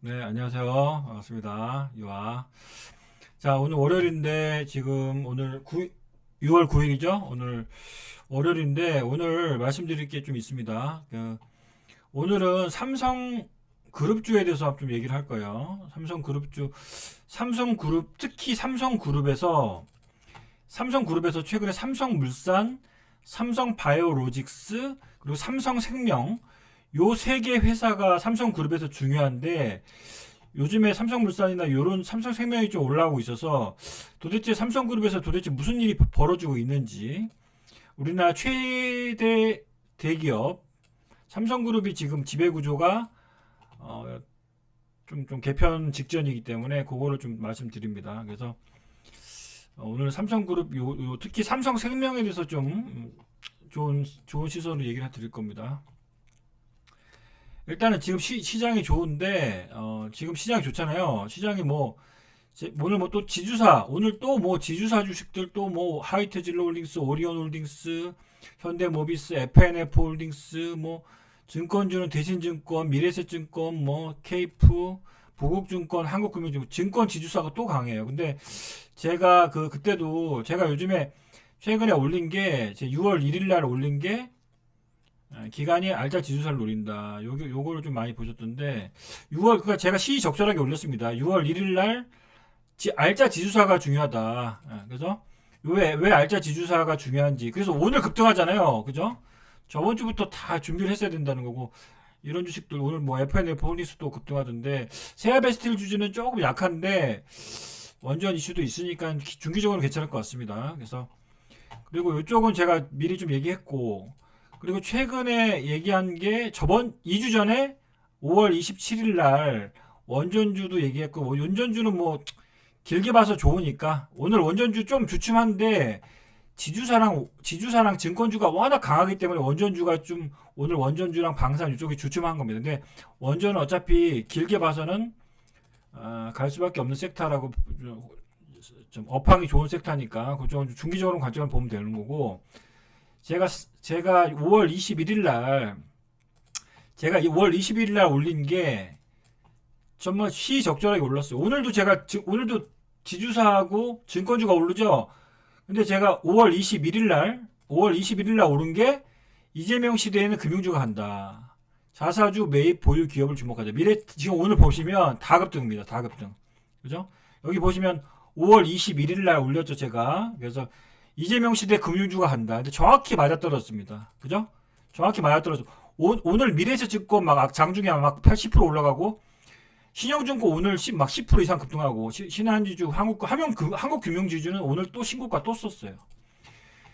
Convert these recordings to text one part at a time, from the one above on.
네, 안녕하세요. 반갑습니다. 유아. 자, 오늘 월요일인데, 지금 오늘 9, 6월 9일이죠? 오늘 월요일인데, 오늘 말씀드릴 게 좀 있습니다. 그, 오늘은 삼성 그룹주에 대해서 좀 얘기를 할 거예요. 삼성 그룹주, 삼성 그룹, 특히 삼성 그룹에서, 삼성 그룹에서 최근에 삼성 물산, 삼성 바이오로직스, 그리고 삼성 생명, 요 세 개 회사가 삼성그룹에서 중요한데 요즘에 삼성물산이나 요런 삼성생명이 좀 올라오고 있어서 도대체 삼성그룹에서 도대체 무슨 일이 벌어지고 있는지 우리나라 최대 대기업 삼성그룹이 지금 지배구조가 어, 좀, 좀 개편 직전이기 때문에 그거를 좀 말씀드립니다. 그래서 어, 오늘 삼성그룹 요, 요 특히 삼성생명에 대해서 좀 음, 좋은 좋은 시선으로 얘기를 드릴 겁니다. 일단은 지금 시, 시장이 좋은데 어, 지금 시장이 좋잖아요. 시장이 뭐 제- 오늘 뭐 또 지주사 오늘 또 뭐 지주사 주식들 또 뭐 하이테질로홀딩스, 오리온홀딩스, 현대모비스, FNF 홀딩스 뭐 증권주는 대신증권, 미래세증권, 뭐 케이프, 보국증권, 한국금융증권 증권 지주사가 또 강해요. 근데 제가 그 그때도 제가 요즘에 최근에 올린 게 제 6월 1일 날 올린 게 아, 기간이 알짜 지수사를 노린다. 요거 요거를 좀 많이 보셨던데 6월 그러니까 제가 시적절하게 올렸습니다. 6월 1일 날 지- 알짜 지수사가 중요하다. 예, 그래서 왜 왜 알짜 지수사가 중요한지. 그래서 오늘 급등하잖아요. 그죠? 저번 주부터 다 준비를 했어야 된다는 거고 이런 주식들 오늘 뭐 FNF 폴리스도 급등하던데 세아베스틸 주주는 조금 약한데 원전 이슈도 있으니까 기- 중기적으로 괜찮을 것 같습니다. 그래서 그리고 이쪽은 제가 미리 좀 얘기했고 그리고 최근에 얘기한 게 저번 2주 전에 5월 27일 날 원전주도 얘기했고 뭐 원전주는 뭐 길게 봐서 좋으니까 오늘 원전주 좀 주춤한데 지주사랑 지주사랑 증권주가 워낙 강하기 때문에 원전주가 좀 오늘 원전주랑 방산 이쪽이 주춤한 겁니다. 근데 원전은 어차피 길게 봐서는 아, 갈 수밖에 없는 섹터라고 좀, 좀 업황이 좋은 섹터니까 그쪽은 중기적으로 관점을 보면 되는 거고 제가 제가 5월 21일 날 제가 5월 21일 날 올린 게 정말 시적절하게 올랐어요. 오늘도 제가 지- 오늘도 지주사하고 증권주가 오르죠. 근데 제가 5월 21일 날 5월 21일 날 오른 게 이재명 시대에는 금융주가 간다. 자사주 매입 보유 기업을 주목하자. 미래 지금 오늘 보시면 다 급등입니다. 다 급등. 그죠? 여기 보시면 5월 21일 날 올렸죠, 제가. 그래서 이재명 시대 금융주가 간다. 근데 정확히 맞아떨어졌습니다. 그죠? 정확히 맞아떨어져. 오, 오늘 미래에셋증권 막 장중에 막 80% 올라가고 신영증권 오늘 10, 막 10% 이상 급등하고 시- 신한지주 한국 하명 그, 한국 금융지주는 오늘 또 신고가 또 썼어요.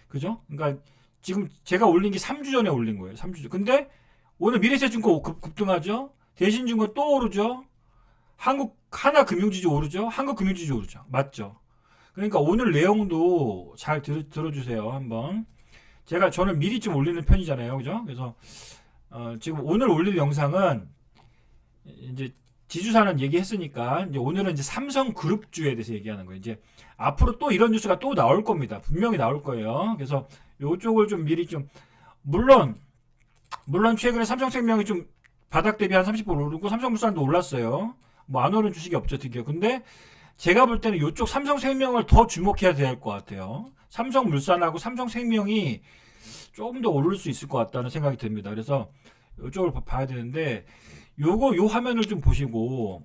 그죠? 그러니까 지금 제가 올린 게 3주 전에 올린 거예요. 3주 전. 근데 오늘 미래에셋증권 급, 급등하죠. 대신증권 또 오르죠. 한국 하나 금융지주 오르죠. 한국 금융지주 오르죠. 맞죠? 그러니까 오늘 내용도 잘 들, 들어주세요. 한번. 제가 저는 미리 좀 올리는 편이잖아요. 그죠? 그래서 어, 지금 오늘 올릴 영상은 이제 지주사는 얘기했으니까 이제 오늘은 이제 삼성 그룹주에 대해서 얘기하는 거예요. 이제 앞으로 또 이런 뉴스가 또 나올 겁니다. 분명히 나올 거예요. 그래서 요쪽을 좀 미리 좀 물론 물론 최근에 삼성생명이 좀 바닥 대비 한 30% 오르고 삼성물산도 올랐어요. 뭐 안 오른 주식이 없죠, 드디어. 근데 제가 볼 때는 이쪽 삼성생명을 더 주목해야 될 것 같아요. 삼성물산하고 삼성생명이 조금 더 오를 수 있을 것 같다는 생각이 듭니다. 그래서 이쪽을 봐- 봐야 되는데 요거 요 화면을 좀 보시고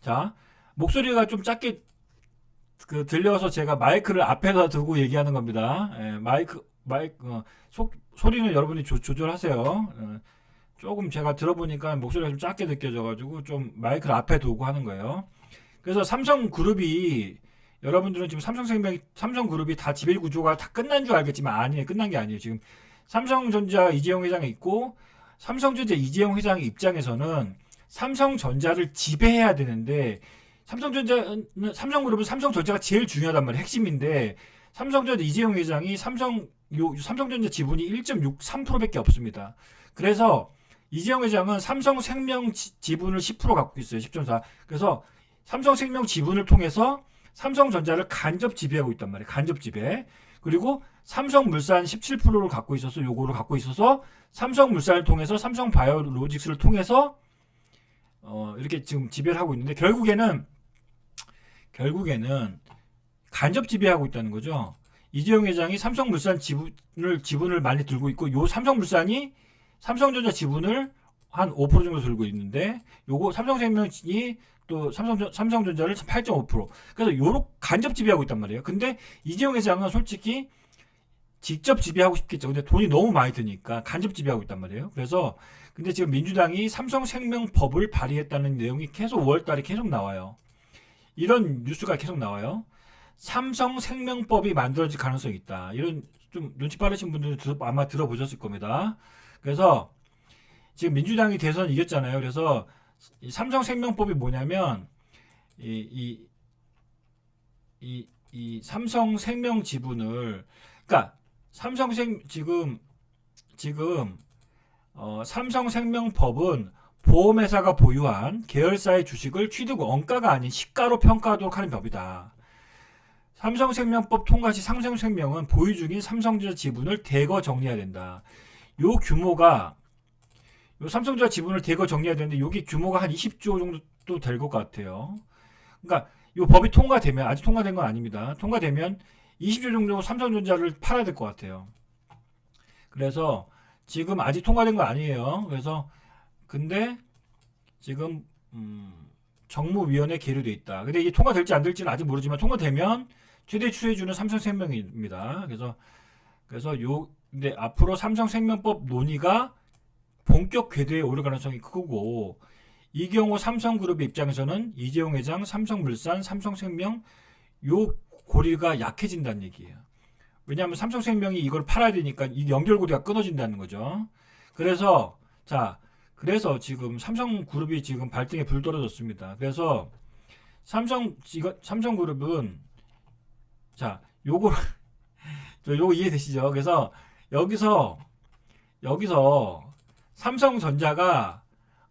자 목소리가 좀 작게 그 들려서 제가 마이크를 앞에다 두고 얘기하는 겁니다. 예, 마이크 마이크 어, 속 소리는 여러분이 조, 조절하세요. 어, 조금 제가 들어보니까 목소리가 좀 작게 느껴져가지고 좀 마이크를 앞에 두고 하는 거예요. 그래서 삼성그룹이 여러분들은 지금 삼성생명, 삼성그룹이 다 지배 구조가 다 끝난 줄 알겠지만 아니에요. 끝난 게 아니에요. 지금 삼성전자 이재용 회장이 있고 삼성전자 이재용 회장 입장에서는 삼성전자를 지배해야 되는데 삼성전자는 삼성그룹은 삼성전자가 제일 중요하단 말이에요. 핵심인데 삼성전자 이재용 회장이 삼성 요 삼성전자 지분이 1.63%밖에 없습니다. 그래서 이재용 회장은 삼성생명 지- 지분을 10% 갖고 있어요. 10.4. 그래서 삼성생명 지분을 통해서 삼성전자를 간접 지배하고 있단 말이에요. 간접 지배. 그리고 삼성물산 17%를 갖고 있어서 요거를 갖고 있어서 삼성물산을 통해서 삼성바이오로직스를 통해서 어, 이렇게 지금 지배를 하고 있는데 결국에는 결국에는 간접 지배하고 있다는 거죠. 이재용 회장이 삼성물산 지분을 지분을 많이 들고 있고 요 삼성물산이 삼성전자 지분을 한 5% 정도 들고 있는데 요거 삼성생명이 또 삼성 삼성전자를 8.5% 그래서 요런 간접 지배하고 있단 말이에요. 근데 이재용 회장은 솔직히 직접 지배하고 싶겠죠. 근데 돈이 너무 많이 드니까 간접 지배하고 있단 말이에요. 그래서 근데 지금 민주당이 삼성생명법을 발의했다는 내용이 계속 5월달에 계속 나와요. 이런 뉴스가 계속 나와요. 삼성생명법이 만들어질 가능성이 있다. 이런 좀 눈치 빠르신 분들은 들- 아마 들어보셨을 겁니다. 그래서 지금 민주당이 대선 이겼잖아요. 그래서 이 삼성생명법이 뭐냐면 이 이 이 이 삼성생명 지분을 그러니까 삼성생 지금 지금 어, 삼성생명법은 보험회사가 보유한 계열사의 주식을 취득 원가가 아닌 시가로 평가하도록 하는 법이다. 삼성생명법 통과 시 삼성생명은 보유 중인 삼성전자 지분을 대거 정리해야 된다. 요 규모가 요 삼성전자 지분을 대거 정리해야 되는데 요게 규모가 한 20조 정도 될 것 같아요. 그러니까 요 법이 통과되면 아직 통과된 건 아닙니다. 통과되면 20조 정도 삼성전자를 팔아야 될 것 같아요. 그래서 지금 아직 통과된 거 아니에요. 그래서 근데 지금 음, 정무위원회 계류돼 있다. 근데 이게 통과될지 안 될지는 아직 모르지만 통과되면 최대 추세주는 삼성생명입니다. 그래서 그래서 요 근데 앞으로 삼성생명법 논의가 본격 궤도에 오를 가능성이 크고 이 경우 삼성그룹의 입장에서는 이재용 회장, 삼성물산, 삼성생명 요 고리가 약해진다는 얘기예요. 왜냐하면 삼성생명이 이걸 팔아야 되니까 이 연결고리가 끊어진다는 거죠. 그래서 자 그래서 지금 삼성그룹이 지금 발등에 불 떨어졌습니다. 그래서 삼성 이거 삼성그룹은 자 요거 저 요거 이해되시죠? 그래서 여기서 여기서 삼성전자가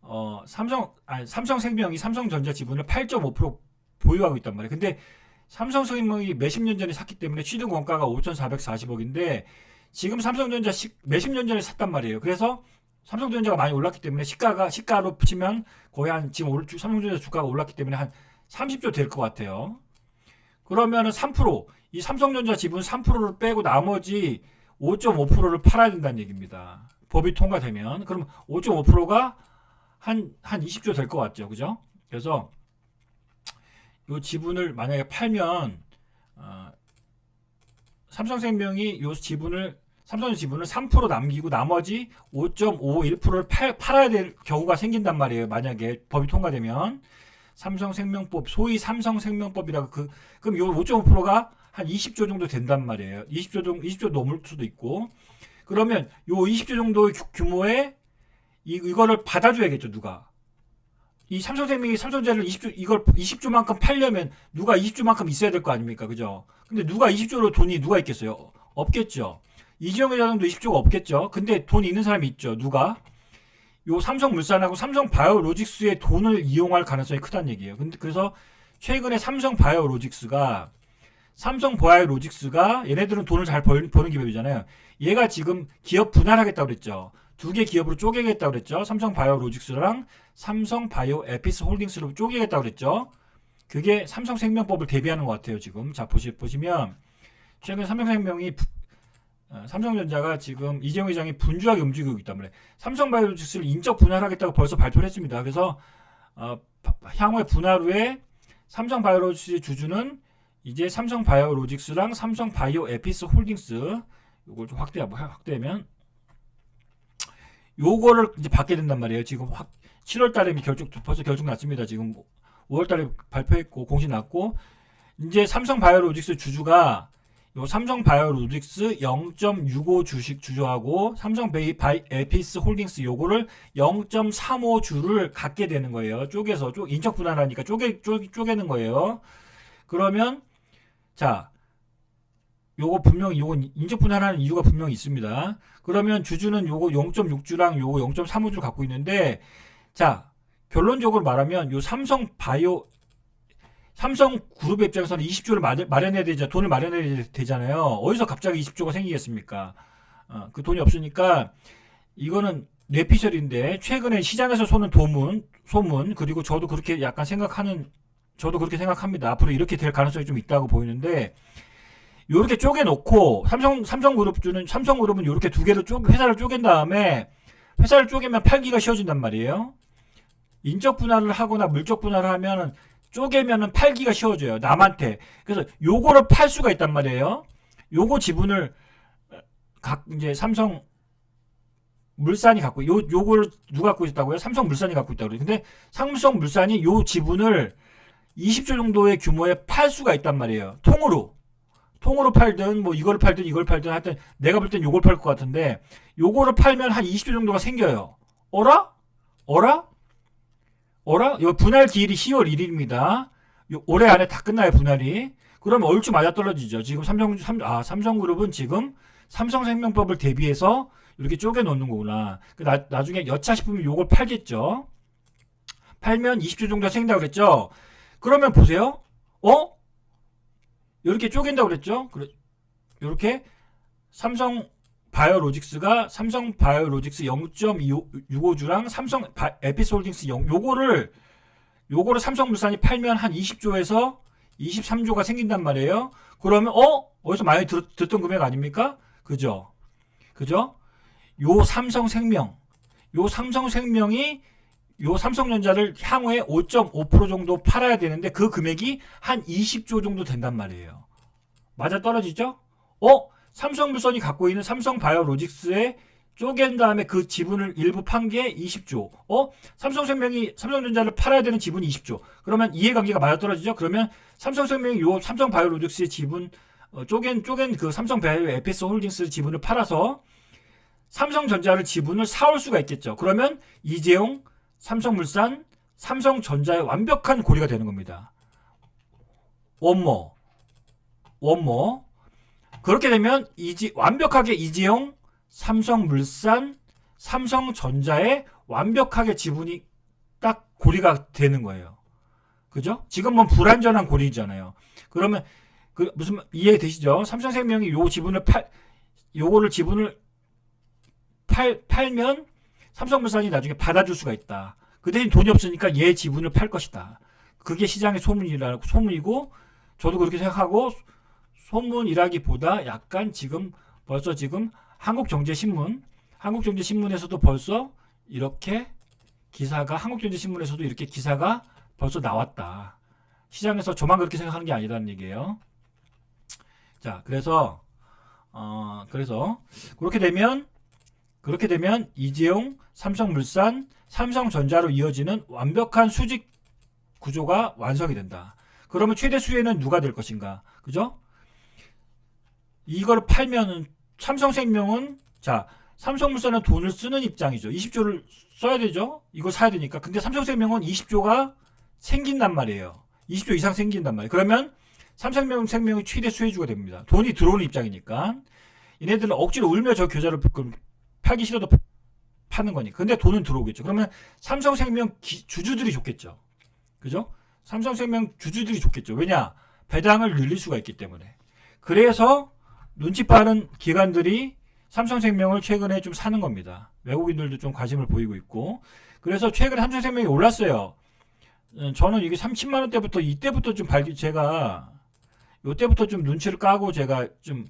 어 삼성 아니 삼성생명이 삼성전자 지분을 8.5% 보유하고 있단 말이에요. 근데 삼성생명이 몇십 년 전에 샀기 때문에 취득 원가가 5,440억인데 지금 삼성전자 시, 몇십 년 전에 샀단 말이에요. 그래서 삼성전자가 많이 올랐기 때문에 시가가 시가로 치면 거의 한 지금 올, 삼성전자 주가가 올랐기 때문에 한 30조 될 것 같아요. 그러면은 3%이 삼성전자 지분 3%를 빼고 나머지 5.5%를 팔아야 된다는 얘기입니다. 법이 통과되면 그럼 5.5%가 한 한 20조 될 것 같죠, 그죠? 그래서 이 지분을 만약에 팔면 어, 삼성생명이 이 지분을 삼성 지분을 3% 남기고 나머지 5.51%를 팔, 팔아야 될 경우가 생긴단 말이에요. 만약에 법이 통과되면 삼성생명법 소위 삼성생명법이라고 그 그럼 요 5.5%가 한 20조 정도 된단 말이에요. 20조 정도 20조 넘을 수도 있고 그러면 요 20조 정도의 규- 규모의 이, 이거를 받아줘야겠죠 누가. 이 삼성생명이 삼성전자를 20조 이걸 20조만큼 팔려면 누가 20조만큼 있어야 될 거 아닙니까 그죠? 근데 누가 20조로 돈이 누가 있겠어요? 없겠죠. 이재용 회장도 20조가 없겠죠. 근데 돈 있는 사람이 있죠 누가? 요 삼성물산하고 삼성바이오로직스의 돈을 이용할 가능성이 크다는 얘기예요. 근데 그래서 최근에 삼성바이오로직스가 삼성바이오로직스가 얘네들은 돈을 잘 벌, 버는 기업이잖아요 얘가 지금 기업 분할하겠다고 그랬죠 두 개 기업으로 쪼개겠다고 그랬죠 삼성 바이오 로직스랑 삼성 바이오 에피스 홀딩스로 쪼개겠다고 그랬죠. 그게 삼성생명법을 대비하는 것 같아요, 지금. 자, 보시, 보시면, 최근 삼성생명이, 부- 어, 삼성전자가 지금 이재용 회장이 분주하게 움직이고 있단 말이에요. 삼성바이오 로직스를 인적 분할하겠다고 벌써 발표를 했습니다. 그래서, 어, 바- 향후에 분할 후에 삼성바이오 로직스 주주는 이제 삼성 바이오로직스랑 삼성 바이오 에피스 홀딩스, 요걸 좀 확대, 확대하면, 요거를 이제 받게 된단 말이에요. 지금 확, 7월 달에 결정 벌써 결정 났습니다. 지금 5월 달에 발표했고 공시 났고 이제 삼성 바이오로직스 주주가 요 삼성 바이오로직스 0.65 주식 주주하고 삼성 베이 바이 에피스 홀딩스 요거를 0.35 주를 갖게 되는 거예요. 쪼개서 쪼 인적 분할하니까 쪼개 쪼, 쪼개는 거예요. 그러면 자 요거 분명히 요거 인적 분할하는 이유가 분명히 있습니다. 그러면 주주는 요거 0.6주랑 요거 0.35주를 갖고 있는데 자, 결론적으로 말하면 요 삼성 바이오 삼성 그룹의 입장에서는 20조를 마련해야 되자 돈을 마련해야 되잖아요. 어디서 갑자기 20조가 생기겠습니까? 어, 그 돈이 없으니까 이거는 뇌피셜인데 최근에 시장에서 쏘는 도문, 소문 그리고 저도 그렇게 약간 생각하는 저도 그렇게 생각합니다. 앞으로 이렇게 될 가능성이 좀 있다고 보이는데 요렇게 쪼개놓고 삼성 삼성그룹주는 삼성그룹은 요렇게 두 개를 쪼 회사를 쪼갠 다음에 회사를 쪼개면 팔기가 쉬워진단 말이에요. 인적 분할을 하거나 물적 분할을 하면은 쪼개면은 팔기가 쉬워져요. 남한테. 그래서 요거를 팔 수가 있단 말이에요. 요거 지분을 각 이제 삼성 물산이 갖고 요 요걸 누가 갖고 있다고요? 삼성 물산이 갖고 있다고 그래요. 근데 삼성 물산이 요 지분을 20조 정도의 규모에 팔 수가 있단 말이에요. 통으로. 통으로 팔든 뭐 이걸 팔든 이걸 팔든 하여튼 내가 볼 땐 요걸 팔 것 같은데 요거를 팔면 한 20조 정도가 생겨요. 어라? 어라? 어라? 요 분할 기일이 10월 1일입니다. 요 올해 안에 다 끝나요, 분할이. 그러면 얼추 맞아 떨어지죠. 지금 삼성 삼, 아, 삼성그룹은 지금 삼성생명법을 대비해서 이렇게 쪼개 놓는 거구나. 그 나, 나중에 여차 싶으면 요걸 팔겠죠. 팔면 20조 정도 생긴다고 그랬죠. 그러면 보세요. 어? 이렇게 쪼갠다고 그랬죠. 이렇게 삼성 바이오로직스가 삼성 바이오로직스 0.65주랑 삼성 바, 에피솔딩스 0 요거를 요거를 삼성물산이 팔면 한 20조에서 23조가 생긴단 말이에요. 그러면 어 어디서 많이 들, 듣던 금액 아닙니까? 그죠? 그죠? 요 삼성생명, 요 삼성생명이 요 삼성전자를 향후에 5.5% 정도 팔아야 되는데 그 금액이 한 20조 정도 된단 말이에요. 맞아 떨어지죠? 어? 삼성물산이 갖고 있는 삼성바이오로직스에 쪼갠 다음에 그 지분을 일부 판 게 20조. 어? 삼성생명이 삼성전자를 팔아야 되는 지분이 20조. 그러면 이해관계가 맞아 떨어지죠? 그러면 삼성생명이 요 삼성바이오로직스의 지분 어, 쪼갠 쪼갠 그 삼성바이오 에피스 홀딩스 지분을 팔아서 삼성전자를 지분을 사올 수가 있겠죠. 그러면 이재용, 삼성물산, 삼성전자의 완벽한 고리가 되는 겁니다. 원모, 원모. 그렇게 되면 이지 완벽하게 이재용, 삼성물산, 삼성전자의 완벽하게 지분이 딱 고리가 되는 거예요. 그죠? 지금은 불완전한 고리잖아요. 그러면 그 무슨 이해되시죠? 삼성생명이 요 지분을 팔 요거를 지분을 팔 팔면 삼성물산이 나중에 받아줄 수가 있다. 그 대신 돈이 없으니까 얘 지분을 팔 것이다. 그게 시장의 소문이라 소문이고 저도 그렇게 생각하고 소문이라기보다 약간 지금 벌써 지금 한국경제신문 한국경제신문에서도 벌써 이렇게 기사가 한국경제신문에서도 이렇게 기사가 벌써 나왔다. 시장에서 저만 그렇게 생각하는 게 아니라는 얘기예요. 자, 그래서 어 그래서 그렇게 되면 그렇게 되면 이재용, 삼성물산, 삼성전자로 이어지는 완벽한 수직 구조가 완성이 된다. 그러면 최대 수혜는 누가 될 것인가? 그죠? 이걸 팔면은 삼성생명은 자 삼성물산은 돈을 쓰는 입장이죠. 20조를 써야 되죠. 이거 사야 되니까. 근데 삼성생명은 20조가 생긴단 말이에요. 20조 이상 생긴단 말이에요. 그러면 삼성생명이 최대 수혜주가 됩니다. 돈이 들어오는 입장이니까. 얘네들은 억지로 울며 저 겨자를 팔기 싫어도 파는 거니. 근데 돈은 들어오겠죠. 그러면 삼성생명 기, 주주들이 좋겠죠. 그죠? 삼성생명 주주들이 좋겠죠. 왜냐? 배당을 늘릴 수가 있기 때문에. 그래서 눈치 빠른 기관들이 삼성생명을 최근에 좀 사는 겁니다. 외국인들도 좀 관심을 보이고 있고. 그래서 최근에 삼성생명이 올랐어요. 음, 저는 이게 30만 원대부터 이때부터 좀 발기 제가 요때부터 좀 눈치를 까고 제가 좀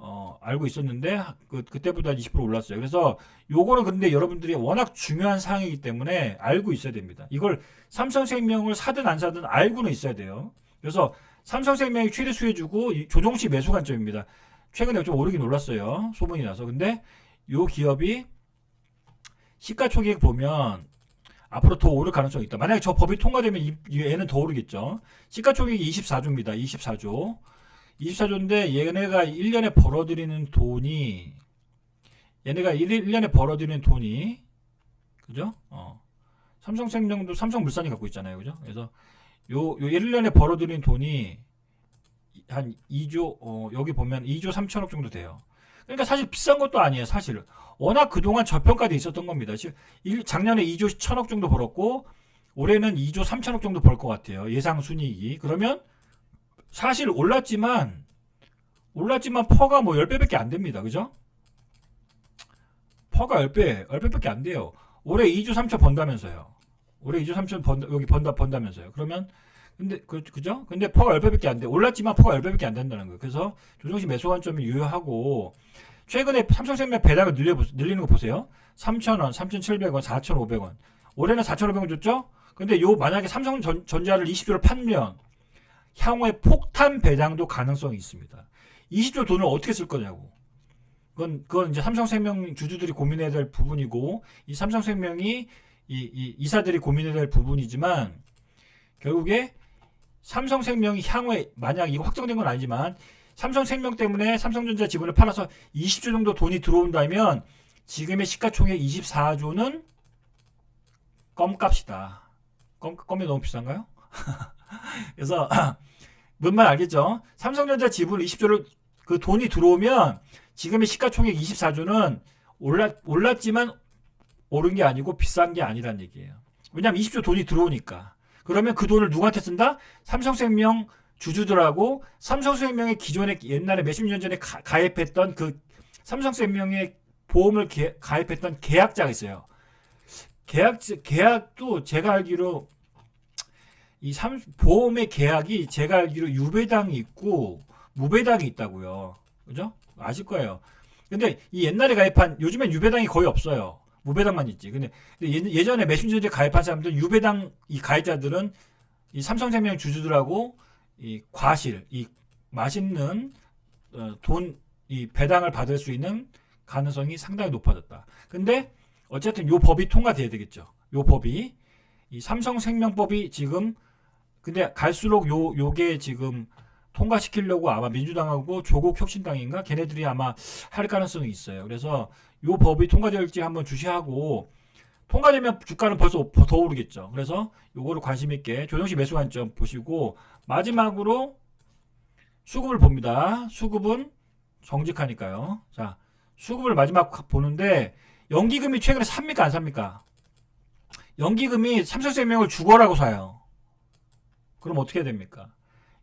어, 알고 있었는데 그 그때보다 20% 올랐어요. 그래서 요거는 근데 여러분들이 워낙 중요한 사항이기 때문에 알고 있어야 됩니다. 이걸 삼성생명을 사든 안 사든 알고는 있어야 돼요. 그래서 삼성생명이 최대 수혜주고 조종시 매수 관점입니다. 최근에 좀 오르긴 올랐어요. 소문이 나서. 근데 요 기업이 시가총액 보면 앞으로 더 오를 가능성이 있다. 만약에 저 법이 통과되면 이, 얘는 더 오르겠죠. 시가총액이 24조입니다. 24조. 24조인데 얘네가 1년에 벌어들이는 돈이 얘네가 1, 1년에 벌어들이는 돈이 그죠? 어. 삼성생명도 삼성물산이 갖고 있잖아요. 그죠? 그래서 요, 요 1년에 벌어들이는 돈이 한 2조 어, 여기 보면 2조 3천억 정도 돼요. 그러니까 사실 비싼 것도 아니에요. 사실 워낙 그동안 저평가돼 있었던 겁니다. 지금 작년에 2조 1천억 정도 벌었고 올해는 2조 3천억 정도 벌 것 같아요. 예상 순이익이. 그러면 사실 올랐지만 올랐지만 퍼가 뭐 10배밖에 안 됩니다. 그죠? 퍼가 10배, 10배밖에 안 돼요. 올해 2조 3천 번다면서요. 올해 2조 3천 번 여기 번다 번다면서요. 그러면 근데 그, 그죠? 근데 퍼가 10배밖에 안 돼. 올랐지만 퍼가 10배밖에 안 된다는 거예요. 그래서 조정시 매수 관점이 유효하고 최근에 삼성생명 배당을 늘려 늘리는 거 보세요. 3,000원, 3,700원, 4,500원. 올해는 4,500원 줬죠? 근데 요 만약에 삼성전자를 20조를 팔면 향후에 폭탄 배당도 가능성이 있습니다. 20조 돈을 어떻게 쓸 거냐고. 그건 그건 이제 삼성생명 주주들이 고민해야 될 부분이고 이 삼성생명이 이, 이 이사들이 고민해야 될 부분이지만 결국에 삼성생명이 향후에 만약 이거 확정된 건 아니지만 삼성생명 때문에 삼성전자 지분을 팔아서 20조 정도 돈이 들어온다면 지금의 시가총액 24조는 껌값이다. 껌, 껌이 너무 비싼가요? 그래서 뭔 말 알겠죠? 삼성전자 지분 20조를 그 돈이 들어오면 지금의 시가총액 24조는 올랐, 올랐지만 오른 게 아니고 비싼 게 아니란 얘기예요. 왜냐하면 20조 돈이 들어오니까. 그러면 그 돈을 누구한테 쓴다? 삼성생명 주주들하고 삼성생명의 기존에 옛날에 몇십 년 전에 가, 가입했던 그 삼성생명의 보험을 개- 가입했던 계약자가 있어요. 계약 계약도 제가 알기로 이 삼, 보험의 계약이 제가 알기로 유배당이 있고 무배당이 있다고요. 그죠? 아실 거예요. 근데 이 옛날에 가입한 요즘엔 유배당이 거의 없어요. 무배당만 있지. 근데, 예- 예전에 전에 가입한 사람들 유배당 이 가입자들은 이 삼성생명 주주들하고 이 과실, 이 맛있는 어, 돈, 이 배당을 받을 수 있는 가능성이 상당히 높아졌다. 근데 어쨌든 요 법이 통과돼야 되겠죠. 요 법이 이 삼성생명법이 지금 근데 갈수록 요 요게 지금 통과시키려고 아마 민주당하고 조국 혁신당인가 걔네들이 아마 할 가능성이 있어요. 그래서 요 법이 통과될지 한번 주시하고 통과되면 주가는 벌써 더 오르겠죠. 그래서 요거를 관심 있게 조정시 매수 관점 보시고 마지막으로 수급을 봅니다. 수급은 정직하니까요. 자, 수급을 마지막 보는데 연기금이 최근에 삽니까 안 삽니까? 연기금이 삼성생명을 죽어라고 사요. 그럼 어떻게 해야 됩니까?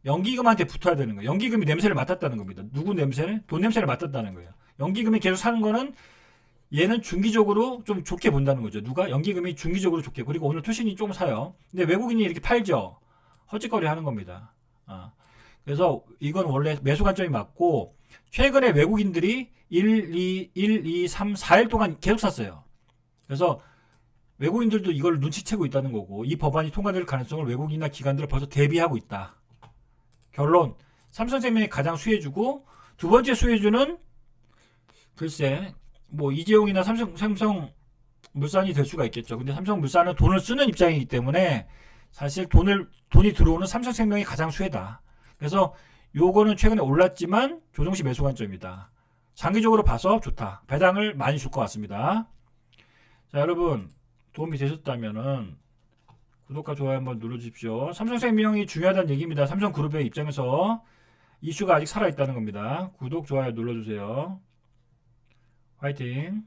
연기금한테 붙어야 되는 거예요. 연기금이 냄새를 맡았다는 겁니다. 누구 냄새를? 돈 냄새를 맡았다는 거예요. 연기금이 계속 사는 거는 얘는 중기적으로 좀 좋게 본다는 거죠. 누가? 연기금이 중기적으로 좋게. 그리고 오늘 투신이 좀 사요. 근데 외국인이 이렇게 팔죠. 헛짓거리 하는 겁니다. 아. 그래서 이건 원래 매수 관점이 맞고 최근에 외국인들이 1, 2, 1, 2, 3, 4일 동안 계속 샀어요. 그래서 외국인들도 이걸 눈치채고 있다는 거고 이 법안이 통과될 가능성을 외국인이나 기관들은 벌써 대비하고 있다. 결론 삼성생명이 가장 수혜주고 두 번째 수혜주는 글쎄 뭐 이재용이나 삼성 삼성 물산이 될 수가 있겠죠. 근데 삼성물산은 돈을 쓰는 입장이기 때문에 사실 돈을 돈이 들어오는 삼성생명이 가장 수혜다. 그래서 요거는 최근에 올랐지만 조정시 매수 관점이다. 장기적으로 봐서 좋다. 배당을 많이 줄 것 같습니다. 자, 여러분 도움이 되셨다면은 구독과 좋아요 한번 눌러주십시오. 삼성 생명이 중요하다는 얘기입니다. 삼성 그룹의 입장에서 이슈가 아직 살아있다는 겁니다. 구독, 좋아요 눌러주세요. 화이팅!